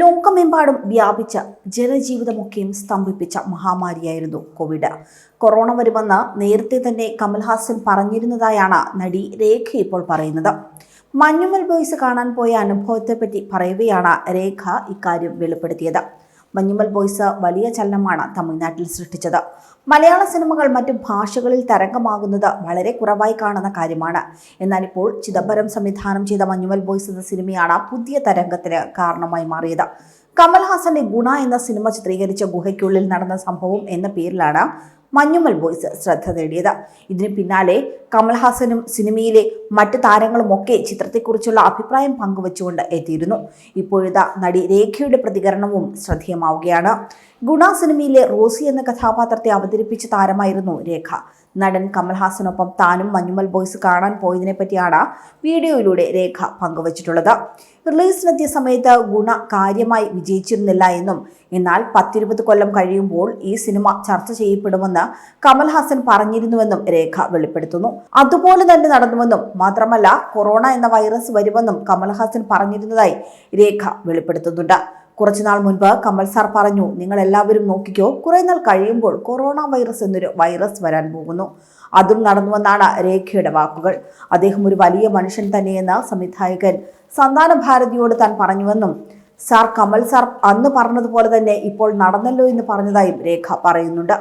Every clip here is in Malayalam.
ലോകമെമ്പാടും വ്യാപിച്ച ജനജീവിതമൊക്കെയും സ്തംഭിപ്പിച്ച മഹാമാരിയായിരുന്നു കോവിഡ്. കൊറോണ വരുമെന്ന് നേരത്തെ തന്നെ കമൽഹാസൻ പറഞ്ഞിരുന്നതായാണ് നടി രേഖ ഇപ്പോൾ പറയുന്നത്. മഞ്ഞുമൽ ബോയ്സ് കാണാൻ പോയ അനുഭവത്തെപ്പറ്റി പറയവെയാണ് രേഖ ഇക്കാര്യം വെളിപ്പെടുത്തിയത്. മഞ്ഞുമൽ ബോയ്സ് വലിയ ചലനമാണ് തമിഴ്നാട്ടിൽ സൃഷ്ടിച്ചത്. മലയാള സിനിമകൾ മറ്റു ഭാഷകളിൽ തരംഗമാകുന്നത് വളരെ കുറവായി കാണുന്ന കാര്യമാണ്. എന്നാൽ ഇപ്പോൾ ചിദംബരം സംവിധാനം ചെയ്ത മഞ്ഞുമൽ ബോയ്സ് എന്ന സിനിമയാണ് പുതിയ തരംഗത്തിന് കാരണമായി മാറിയത്. കമൽഹാസന്റെ ഗുണ എന്ന സിനിമ ചിത്രീകരിച്ച ഗുഹയ്ക്കുള്ളിൽ നടന്ന സംഭവം എന്ന പേരിലാണ് മഞ്ഞുമൽ ബോയ്സ് ശ്രദ്ധ നേടിയത്. ഇതിന് പിന്നാലെ കമൽഹാസനും സിനിമയിലെ മറ്റ് താരങ്ങളുമൊക്കെ ചിത്രത്തെക്കുറിച്ചുള്ള അഭിപ്രായം പങ്കുവച്ചുകൊണ്ട് എത്തിയിരുന്നു. ഇപ്പോഴത്തെ നടി രേഖയുടെ പ്രതികരണവും ശ്രദ്ധേയമാവുകയാണ്. ഗുണ സിനിമയിലെ റോസി എന്ന കഥാപാത്രത്തെ അവതരിപ്പിച്ച താരമായിരുന്നു രേഖ. നടൻ കമൽഹാസനൊപ്പം താനും മഞ്ഞുമൽ ബോയ്സ് കാണാൻ പോയതിനെ പറ്റിയാണ് വീഡിയോയിലൂടെ രേഖ പങ്കുവച്ചിട്ടുള്ളത്. റിലീസിനെത്തിയ സമയത്ത് ഗുണ കാര്യമായി വിജയിച്ചിരുന്നില്ല എന്നും എന്നാൽ പത്തിരുപത് കൊല്ലം കഴിയുമ്പോൾ ഈ സിനിമ ചർച്ച ചെയ്യപ്പെടുമെന്ന് കമൽഹാസൻ പറഞ്ഞിരുന്നുവെന്നും രേഖ വെളിപ്പെടുത്തുന്നു. അതുപോലെ തന്നെ നടന്നുവെന്നും മാത്രമല്ല കൊറോണ എന്ന വൈറസ് വരുമെന്നും കമൽഹാസൻ പറഞ്ഞിരുന്നതായി രേഖ വെളിപ്പെടുത്തുന്നുണ്ട്. കുറച്ചുനാൾ മുൻപ് കമൽ സാർ പറഞ്ഞു നിങ്ങൾ എല്ലാവരും നോക്കിക്കോ കുറെ നാൾ കഴിയുമ്പോൾ കൊറോണ വൈറസ് എന്നൊരു വൈറസ് വരാൻ പോകുന്നു. അതും നടന്നുവെന്നാണ് രേഖയുടെ വാക്കുകൾ. അദ്ദേഹം ഒരു വലിയ മനുഷ്യൻ തന്നെയെന്ന് സംവിധായകൻ സന്താന ഭാരതിയോട് താൻ പറഞ്ഞുവെന്നും സാർ കമൽ സാർ അന്ന് പറഞ്ഞതുപോലെ തന്നെ ഇപ്പോൾ നടന്നല്ലോ എന്ന് പറഞ്ഞതായും രേഖ പറയുന്നുണ്ട്.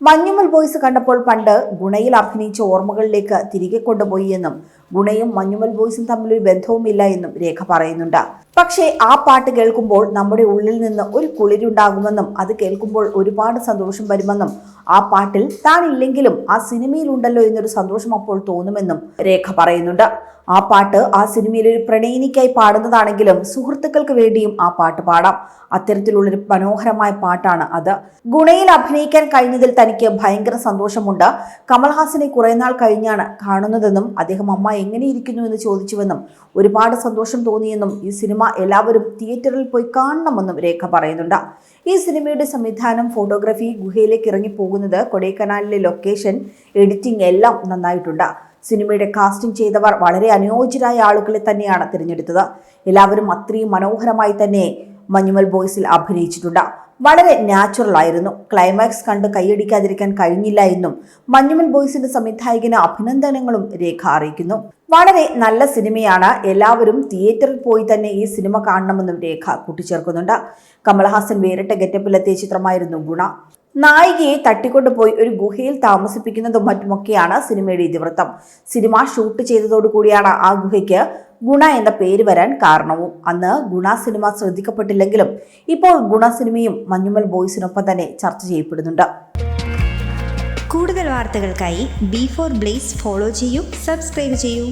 മഞ്ഞുമൽ ബോയ്സ് കണ്ടപ്പോൾ പണ്ട് ഗുണയിൽ അഭിനയിച്ച ഓർമ്മകളിലേക്ക് തിരികെ കൊണ്ടുപോയി എന്നും ഗുണയും മഞ്ഞുമൽ ബോയ്സും തമ്മിലൊരു ബന്ധവുമില്ല എന്നും രേഖ പറയുന്നുണ്ട്. പക്ഷേ ആ പാട്ട് കേൾക്കുമ്പോൾ നമ്മുടെ ഉള്ളിൽ നിന്ന് ഒരു കുളിരുണ്ടാകുമെന്നും അത് കേൾക്കുമ്പോൾ ഒരുപാട് സന്തോഷം വരുമെന്നും ആ പാട്ടിൽ താനില്ലെങ്കിലും ആ സിനിമയിലുണ്ടല്ലോ എന്നൊരു സന്തോഷം അപ്പോൾ തോന്നുമെന്നും രേഖ പറയുന്നുണ്ട്. ആ പാട്ട് ആ സിനിമയിൽ ഒരു പ്രണയിനിക്കായി പാടുന്നതാണെങ്കിലും സുഹൃത്തുക്കൾക്ക് വേണ്ടിയും ആ പാട്ട് പാടാം. അത്തരത്തിലുള്ളൊരു മനോഹരമായ പാട്ടാണ് അത്. ഗുണയിൽ അഭിനയിക്കാൻ കഴിഞ്ഞതിൽ തനിക്ക് ഭയങ്കര സന്തോഷമുണ്ട്. കമൽഹാസനെ കുറെ നാൾ കഴിഞ്ഞാണ് കാണുന്നതെന്നും അദ്ദേഹം അമ്മ എങ്ങനെയിരിക്കുന്നു എന്ന് ചോദിച്ചുവെന്നും ഒരുപാട് സന്തോഷം തോന്നിയെന്നും ഈ സിനിമ എല്ലാവരും തിയേറ്ററിൽ പോയി കാണണമെന്നും രേഖ പറയുന്നുണ്ട്. ഈ സിനിമയുടെ സംവിധാനം ഫോട്ടോഗ്രാഫി ഗുഹയിലേക്ക് ഇറങ്ങി പോകുന്നത് കൊടൈക്കനാലിലെ ലൊക്കേഷൻ എഡിറ്റിംഗ് എല്ലാം നന്നായിട്ടുണ്ട്. സിനിമയുടെ കാസ്റ്റിംഗ് ചെയ്തവർ വളരെ അനുയോജ്യരായ ആളുകളെ തന്നെയാണ് തിരഞ്ഞെടുത്തത്. എല്ലാവരും അത്രയും മനോഹരമായി തന്നെ മഞ്ഞുമൽ ബോയ്സിൽ അഭിനയിച്ചിട്ടുണ്ട്. വളരെ നാച്ചുറൽ ആയിരുന്നു. ക്ലൈമാക്സ് കണ്ട് കൈയടിക്കാതിരിക്കാൻ കഴിഞ്ഞില്ല എന്നും മഞ്ഞുമൽ ബോയ്സിന്റെ സംവിധായകന് അഭിനന്ദനങ്ങളും രേഖ അറിയിക്കുന്നു. വളരെ നല്ല സിനിമയാണ്. എല്ലാവരും തിയേറ്ററിൽ പോയി തന്നെ ഈ സിനിമ കാണണമെന്നും രേഖ കൂട്ടിച്ചേർക്കുന്നുണ്ട്. കമൽഹാസൻ വേറിട്ട ഗെറ്റപ്പിലെത്തിയ ചിത്രമായിരുന്നു ഗുണ. നായികയെ തട്ടിക്കൊണ്ടുപോയി ഒരു ഗുഹയിൽ താമസിപ്പിക്കുന്നതും മറ്റുമൊക്കെയാണ് സിനിമയുടെ ഇതിവൃത്തം. സിനിമ ഷൂട്ട് ചെയ്തതോടുകൂടിയാണ് ആ ഗുഹയ്ക്ക് ഗുണ എന്ന പേര് വരാൻ കാരണവും. അന്ന് ഗുണ സിനിമ ശ്രദ്ധിക്കപ്പെട്ടില്ലെങ്കിലും ഇപ്പോൾ ഗുണ സിനിമയും മഞ്ഞുമൽ ബോയ്സിനൊപ്പം തന്നെ ചർച്ച ചെയ്യപ്പെടുന്നുണ്ട്. കൂടുതൽ വാർത്തകൾക്കായി ബി ഫോർ ബ്ലേസ് ഫോളോ ചെയ്യൂ സബ്സ്ക്രൈബ് ചെയ്യൂ.